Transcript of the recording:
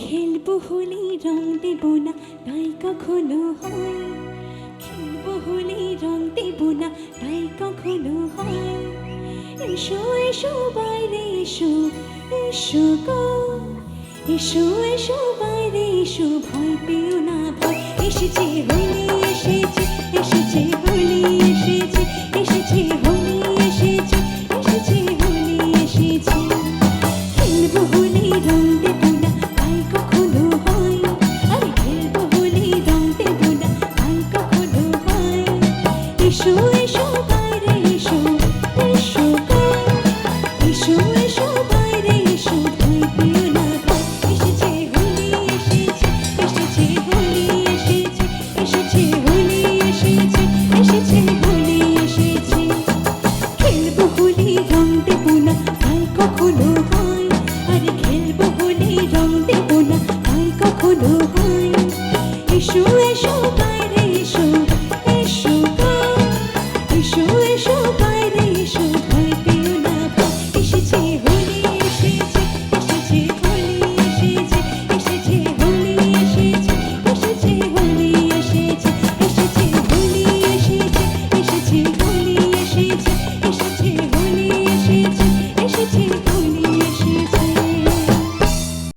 খেলব হলি রং দেব না তাই কখনো হয়। খেলব হলি রং দেব না তাই কখনো হয়। এসো এসো বাইরে এসো এসো গো। এসো এসো বাইরে এসো, ভয় পেও না, ভয়। এসেছে আরে খেলব বলে রং দেবো না তাই কখনো হয় এসো এসো